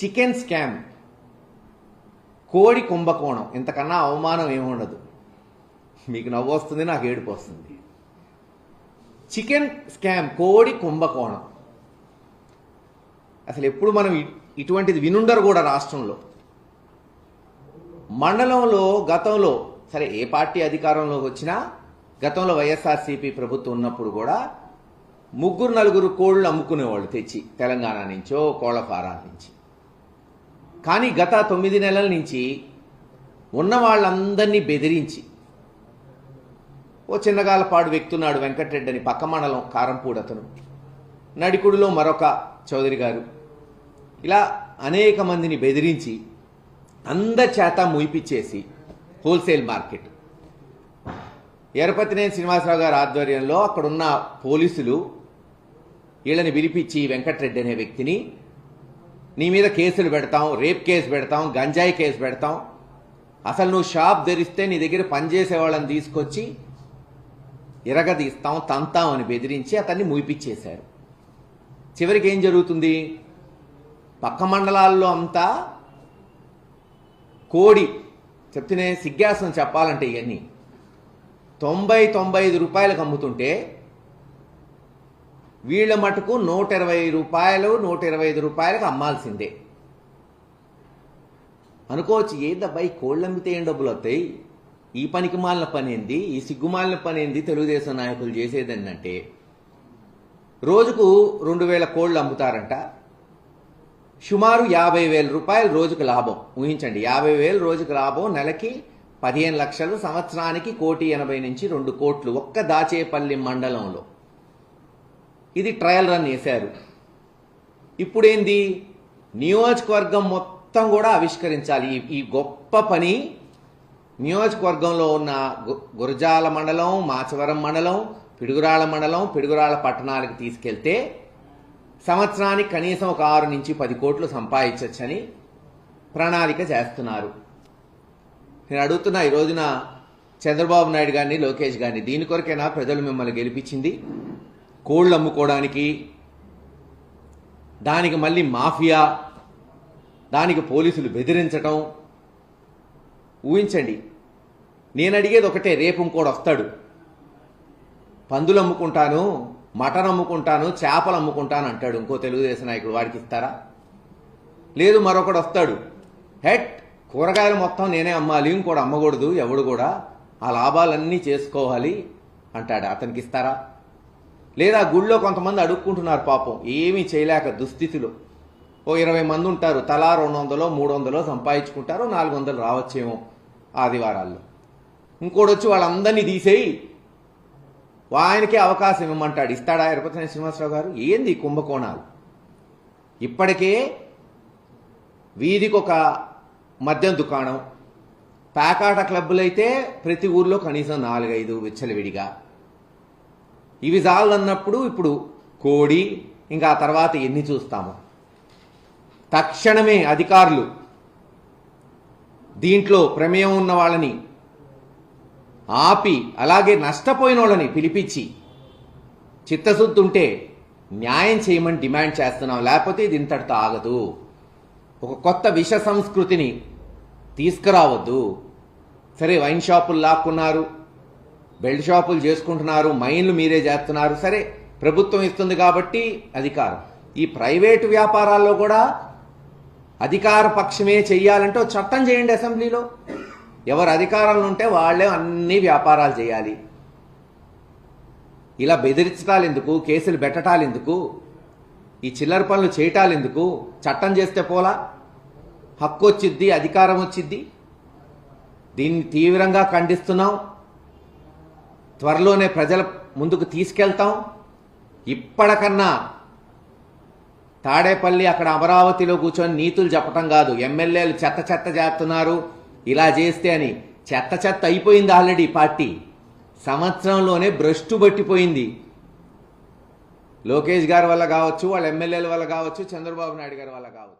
Chicken scam. కోడి కుంభకోణం. ఇంతకన్నా అవమానం ఏముండదు మీకు నవ్వు వస్తుంది నాకు ఏడుపు వస్తుంది. చికెన్ స్కామ్ కోడి కుంభకోణం. అసలు ఎప్పుడు మనం ఇటువంటిది వినుండరు కూడా రాష్ట్రంలో. మండలంలో గతంలో సరే ఏ పార్టీ అధికారంలోకి వచ్చినా గతంలో వైఎస్ఆర్సీపీ ప్రభుత్వం ఉన్నప్పుడు కూడా ముగ్గురు నలుగురు కోళ్ళు అమ్ముకునేవాళ్ళు తెచ్చి తెలంగాణ నుంచో కోళ్ళ ఫారాల నుంచి. కానీ గత తొమ్మిది నెలల నుంచి ఉన్న వాళ్ళందరినీ బెదిరించి ఓ చిన్నగాలపాడు వ్యక్తున్నాడు వెంకటరెడ్డి అని పక్క మండలం కారంపూడి అతను నడికుడిలో మరొక చౌదరి గారు. ఇలా అనేక మందిని బెదిరించి అందరి చేత ముయిపిచ్చేసి హోల్సేల్ మార్కెట్. ఎరపతినేని శ్రీనివాసరావు గారి ఆధ్వర్యంలో అక్కడున్న పోలీసులు వీళ్ళని పిలిపించి వెంకటరెడ్డి అనే వ్యక్తిని నీ మీద కేసులు పెడతాం రేప్ కేసు పెడతాం గంజాయి కేసు పెడతాం. అసలు నువ్వు షాప్ ధరిస్తే నీ దగ్గర పనిచేసే వాళ్ళని తీసుకొచ్చి ఇరగదీస్తాం తంతాం అని బెదిరించి అతన్ని ముయిపిచ్చేశారు చివరికి ఏం జరుగుతుంది? పక్క మండలాల్లో అంతా కోడి చెప్తూనే సిగ్గాసం చెప్పాలంటే ఇవన్నీ తొంభై తొంభై ఐదు రూపాయలకు అమ్ముతుంటే వీళ్ళ మటుకు నూట ఇరవై రూపాయలు నూట ఇరవై ఐదు రూపాయలకు అమ్మాల్సిందే. అనుకోవచ్చు ఏదబ్బా ఈ కోళ్ళు అమ్మితే ఏం డబ్బులు వస్తాయి? ఈ పనికి మాలిన పని ఏంది? ఈ సిగ్గుమాలిన పని ఏంది? తెలుగుదేశం నాయకులు చేసేది రోజుకు రెండు వేల కోళ్ళు అమ్ముతారంట. సుమారు యాభై వేల రూపాయలు రోజుకు లాభం. ఊహించండి యాభై వేలు రోజుకు లాభం నెలకి పదిహేను లక్షలు సంవత్సరానికి కోటి ఎనభై నుంచి రెండు కోట్లు ఒక్క దాచేపల్లి మండలంలో. ఇది ట్రయల్ రన్ చేశారు. ఇప్పుడేంది? నియోజకవర్గం మొత్తం కూడా ఆవిష్కరించాలి. ఈ- ఈ గొప్ప పని నియోజకవర్గంలో ఉన్న గు- గురజాల మండలం మాచవరం మండలం పిడుగురాళ్ళ మండలం పిడుగురాళ్ళ పట్టణాలకు తీసుకెళ్తే సంవత్సరానికి కనీసం ఒక ఆరు నుంచి పది కోట్లు సంపాదించవచ్చని ప్రణాళిక చేస్తున్నారు. నేను అడుగుతున్నా ఈ రోజున చంద్రబాబు నాయుడు గారిని లోకేష్ గారిని దీని కొరకైనా ప్రజలు మిమ్మల్ని గెలిపించింది? కోళ్ళు అమ్ముకోవడానికి దానికి మళ్ళీ మాఫియా దానికి పోలీసులు బెదిరించటం. ఊహించండి నేను అడిగేది ఒకటే రేపు ఇంకోడు వస్తాడు. పందులు అమ్ముకుంటాను మటన్ అమ్ముకుంటాను చేపలు అమ్ముకుంటాను అంటాడు ఇంకో తెలుగుదేశం నాయకుడు. వాడికి ఇస్తారా? లేదు మరొకడు వస్తాడు. హెట్ కూరగాయలు మొత్తం నేనే అమ్మాలి ఇంకోటి అమ్మకూడదు ఎవడు కూడా. ఆ లాభాలన్నీ చేసుకోవాలి అంటాడు. అతనికి ఇస్తారా? లేదా గుళ్ళో కొంతమంది అడుక్కుంటున్నారు పాపం. ఏమీ చేయలేక దుస్థితిలో. ఓ ఇరవై మంది ఉంటారు. తలా రెండు వందలో మూడు వందలో సంపాదించుకుంటారు నాలుగు వందలు రావచ్చేమో ఆదివారాల్లో. ఇంకోటి వచ్చి వాళ్ళందరినీ తీసేయి. ఆయనకే అవకాశం ఇవ్వమంటాడు. ఇస్తాడా ఎరపతిన శ్రీనివాసరావు గారు? ఏంది కుంభకోణాలు? ఇప్పటికే వీధికి ఒక మద్యం దుకాణం పేకాట క్లబ్బులైతే ప్రతి ఊర్లో కనీసం నాలుగైదు విచ్చలవిడిగా ఇవి చాలన్నప్పుడు ఇప్పుడు కోడి ఇంకా ఆ తర్వాత ఎన్ని చూస్తాము? తక్షణమే అధికారులు దీంట్లో ప్రమేయం ఉన్న వాళ్ళని ఆపి అలాగే నష్టపోయిన వాళ్ళని పిలిపించి చిత్తశుద్ధి ఉంటే న్యాయం చేయమని డిమాండ్ చేస్తున్నాం. లేకపోతే ఇది ఇంతటితో ఆగదు. ఒక కొత్త విష సంస్కృతిని తీసుకురావద్దు. సరే వైన్ షాపులు లాక్కున్నారు. బెల్ట్ షాపులు చేసుకుంటున్నారు మైన్లు మీరే చేస్తున్నారు. సరే ప్రభుత్వం ఇస్తుంది కాబట్టి అధికారం. ఈ ప్రైవేటు వ్యాపారాల్లో కూడా అధికార పక్షమే చెయ్యాలంటే చట్టం చేయండి అసెంబ్లీలో. ఎవరు అధికారంలో ఉంటే వాళ్ళే అన్ని వ్యాపారాలు చేయాలి. ఇలా బెదిరించటాలు ఎందుకు? కేసులు పెట్టటాలు ఎందుకు? ఈ చిల్లర పనులు చేయటాలు ఎందుకు? చట్టం చేస్తే పోలా? హక్కు వచ్చిద్ది అధికారం వచ్చిద్ది. దీన్ని తీవ్రంగా ఖండిస్తున్నాం. త్వరలోనే ప్రజల ముందుకు తీసుకెళ్తాం. ఇప్పటికన్నా తాడేపల్లి అక్కడ అమరావతిలో కూర్చొని నీతులు చెప్పటం కాదు. ఎమ్మెల్యేలు చెత్త చెత్త చేస్తున్నారు. ఇలా చేస్తే అని చెత్త చెత్త అయిపోయింది ఆల్రెడీ పార్టీ. సంవత్సరంలోనే భ్రష్టు పట్టిపోయింది. లోకేష్ గారి వల్ల కావచ్చు వాళ్ళ ఎమ్మెల్యేల వల్ల కావచ్చు చంద్రబాబు నాయుడు గారి వల్ల కావచ్చు.